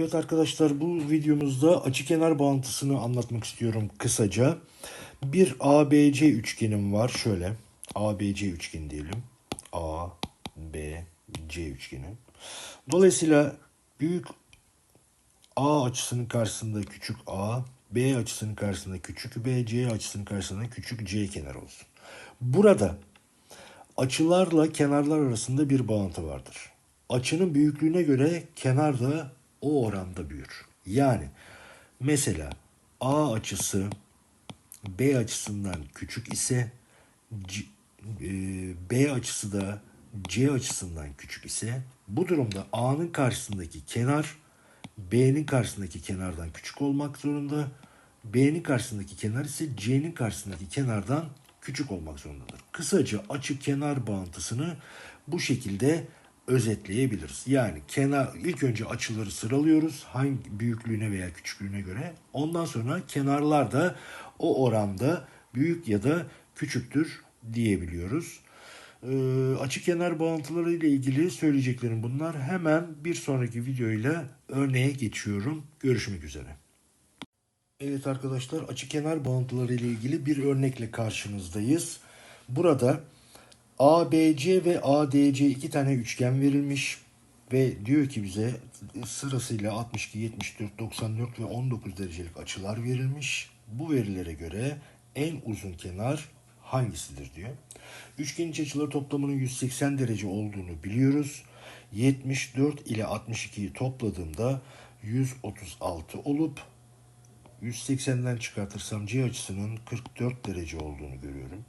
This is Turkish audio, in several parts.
Evet arkadaşlar bu videomuzda açıkenar bağıntısını anlatmak istiyorum kısaca. Bir ABC üçgenim var şöyle. ABC üçgeni diyelim. A, B, C üçgeni. Dolayısıyla büyük A açısının karşısında küçük A, B açısının karşısında küçük B, C açısının karşısında küçük C kenar olsun. Burada açılarla kenarlar arasında bir bağıntı vardır. Açının büyüklüğüne göre kenar da o oranda büyür. Yani mesela A açısı B açısından küçük ise e, B açısı da C açısından küçük ise bu durumda A'nın karşısındaki kenar B'nin karşısındaki kenardan küçük olmak zorunda. B'nin karşısındaki kenar ise C'nin karşısındaki kenardan küçük olmak zorundadır. Kısaca açı kenar bağıntısını bu şekilde özetleyebiliriz. Yani kenar ilk önce açıları sıralıyoruz hangi büyüklüğüne veya küçüklüğüne göre. Ondan sonra kenarlar da o oranda büyük ya da küçüktür diyebiliyoruz. Ee, açı kenar bağıntıları ile ilgili söyleyeceklerim bunlar. Hemen bir sonraki videoyla örneğe geçiyorum. Görüşmek üzere. Evet arkadaşlar açı kenar bağıntıları ile ilgili bir örnekle karşınızdayız. Burada ABC ve ADC iki tane üçgen verilmiş ve diyor ki bize sırasıyla 62, 74, 94 ve 19 derecelik açılar verilmiş. Bu verilere göre en uzun kenar hangisidir diyor. Üçgen iç açıları toplamının 180 derece olduğunu biliyoruz. 74 ile 62'yi topladığımda 136 olup 180'den çıkartırsam C açısının 44 derece olduğunu görüyorum.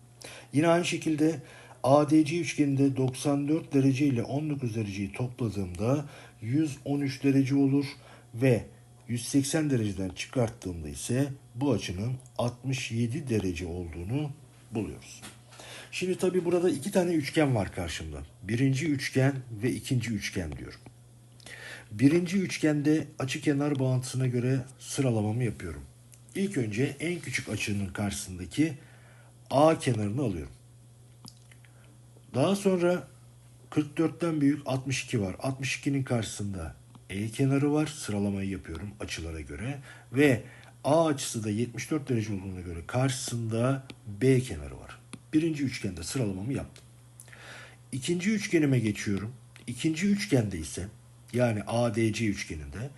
Yine aynı şekilde ADC üçgeninde 94 derece ile 19 dereceyi topladığımda 113 derece olur ve 180 dereceden çıkarttığımda ise bu açının 67 derece olduğunu buluyoruz. Şimdi tabi burada iki tane üçgen var karşımda. Birinci üçgen ve ikinci üçgen diyorum. Birinci üçgende açı kenar bağıntısına göre sıralamamı yapıyorum. İlk önce en küçük açının karşısındaki A kenarını alıyorum. Daha sonra 44'ten büyük 62 var. 62'nin karşısında E kenarı var. Sıralamayı yapıyorum açılara göre. Ve A açısı da 74 derece olduğuna göre karşısında B kenarı var. Birinci üçgende sıralamamı yaptım. İkinci üçgenime geçiyorum. İkinci üçgende ise yani ADC üçgeninde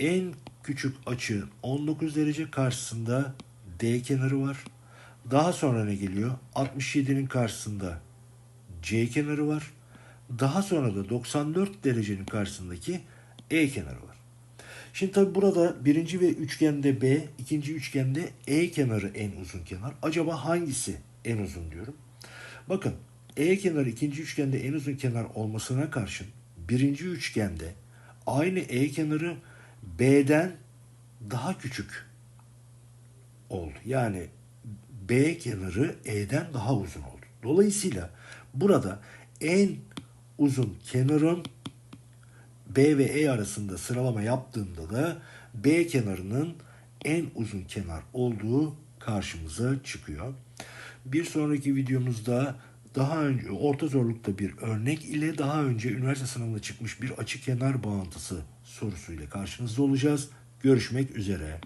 en küçük açı 19 derece karşısında D kenarı var. Daha sonra ne geliyor? 67'nin karşısında C kenarı var. Daha sonra da 94 derecenin karşısındaki E kenarı var. Şimdi tabi burada birinci ve üçgende B, ikinci üçgende E kenarı en uzun kenar. Acaba hangisi en uzun diyorum. Bakın E kenarı ikinci üçgende en uzun kenar olmasına karşın birinci üçgende aynı E kenarı B'den daha küçük oldu. Yani B kenarı E'den daha uzun oldu. Dolayısıyla burada en uzun kenarın B ve E arasında sıralama yaptığımda da B kenarının en uzun kenar olduğu karşımıza çıkıyor. Bir sonraki videomuzda daha önce orta zorlukta bir örnek ile daha önce üniversite sınavında çıkmış bir açı kenar bağıntısı sorusuyla karşınızda olacağız. Görüşmek üzere.